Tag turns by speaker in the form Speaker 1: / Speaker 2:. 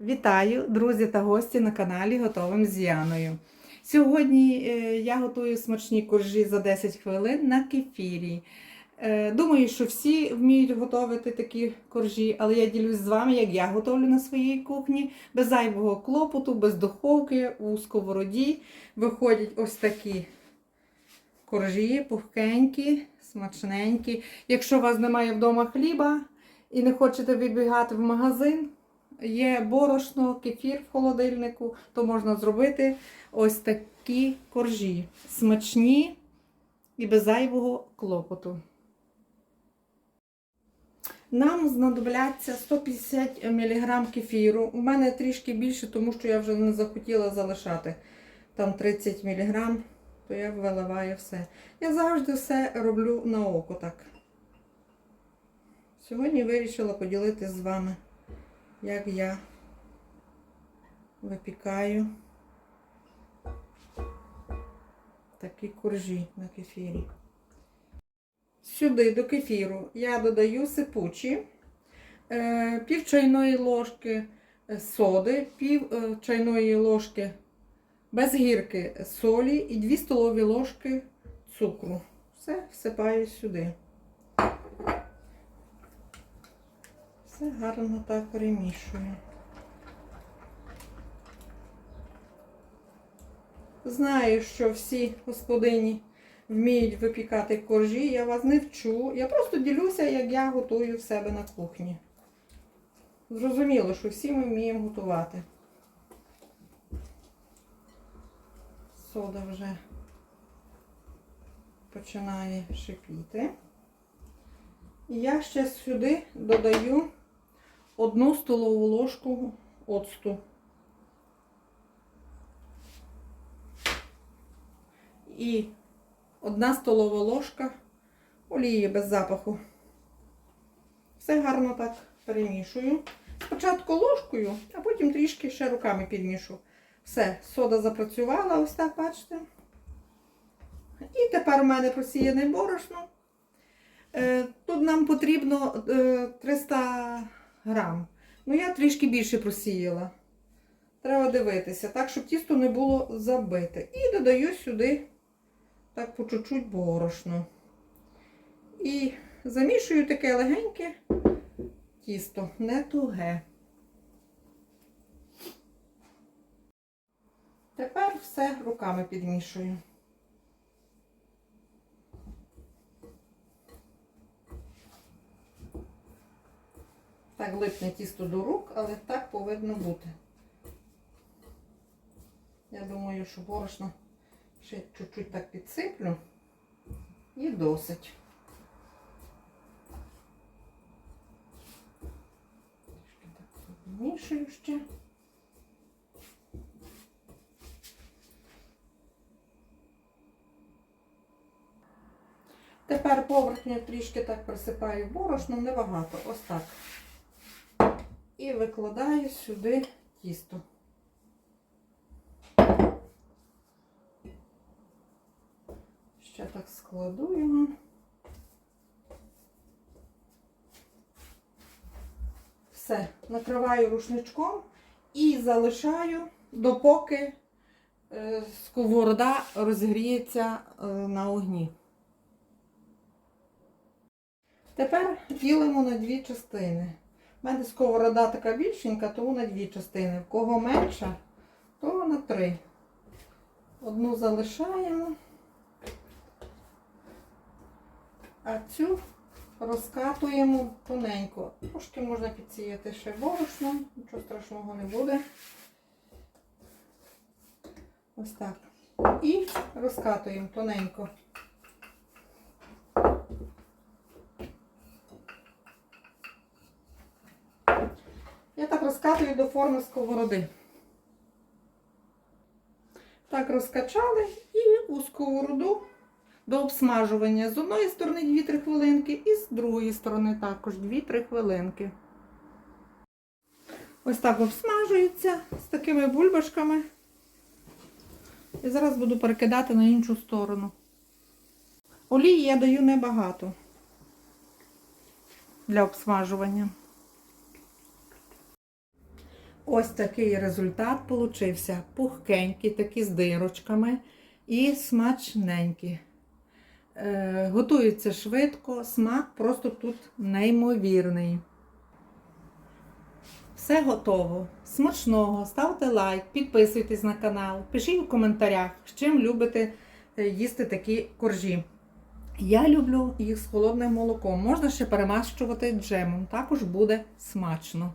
Speaker 1: Вітаю, друзі та гості на каналі Готовим з Яною. Сьогодні е, я готую смачні коржі за 10 хвилин на кефірі. Е, Думаю, що всі вміють готувати такі коржі, але я ділюсь з вами, як я готовлю на своїй кухні, без зайвого клопоту, без духовки, у сковороді. Виходять ось такі коржі, пухкенькі, смачненькі. Якщо у вас немає вдома хліба і не хочете вибігати в магазин, є борошно, кефір в холодильнику, то можна зробити ось такі коржі. Смачні і без зайвого клопоту. Нам знадобляться 150 мг кефіру. У мене трішки більше, тому що я вже не захотіла залишати там 30 мг, то я виливаю все. Я завжди все роблю на око так. Сьогодні вирішила поділитися з вами як я випікаю такі коржі на кефірі. Сюди до кефіру я додаю сипучі, е, пів чайної ложки соди, пів е, чайної ложки без гірки солі і 2 столові ложки цукру. Все всипаю сюди. Все гарно так перемішую. Знаю, що всі господині вміють випікати коржі, я вас не вчу. Я просто ділюся, як я готую в себе на кухні. Зрозуміло, що всі ми вміємо готувати. Сода вже починає шипіти. І я ще сюди додаю одну столову ложку оцту. І одна столова ложка олії без запаху. Все гарно так перемішую. Спочатку ложкою, а потім трішки ще руками підмішу. Все, сода запрацювала, ось так, бачите. І тепер у мене просіяне борошно. Е, Тут нам потрібно е, 300 грам. Ну, я трішки більше просіяла. Треба дивитися, так, щоб тісто не було забите. І додаю сюди так по чуть-чуть борошно. І замішую таке легеньке тісто, не туге. Тепер все руками підмішую. Так липне тісто до рук, але так повинно бути. Я думаю, що борошно ще чуть-чуть так підсиплю і досить. Трішки так підмішую ще. Тепер поверхню трішки так присипаю борошном, небагато, ось так. І викладаю сюди тісто. Ще так складу його. Все, накриваю рушничком і залишаю, допоки е, сковорода розгріється е, на огні. Тепер ділимо на дві частини. У мене сковорода така більшенька, тому на дві частини. В кого менша, то на три. Одну залишаємо, а цю розкатуємо тоненько. Трошки можна підсіяти ще борошном, нічого страшного не буде. Ось так. І розкатуємо тоненько. Я так розкатую до форми сковороди. Так розкачали і у сковороду до обсмажування. З одної сторони 2-3 хвилинки і з другої сторони також 2-3 хвилинки. Ось так обсмажується з такими бульбашками. І зараз буду перекидати на іншу сторону. Олії я даю небагато для обсмажування. Ось такий результат получився. Пухкенький, такі з дирочками і смачненькі. Е, готується швидко, смак просто тут неймовірний. Все готово. Смачного, ставте лайк, підписуйтесь на канал, пишіть у коментарях, з чим любите е, їсти такі коржі. Я люблю їх з холодним молоком. Можна ще перемащувати джемом, також буде смачно.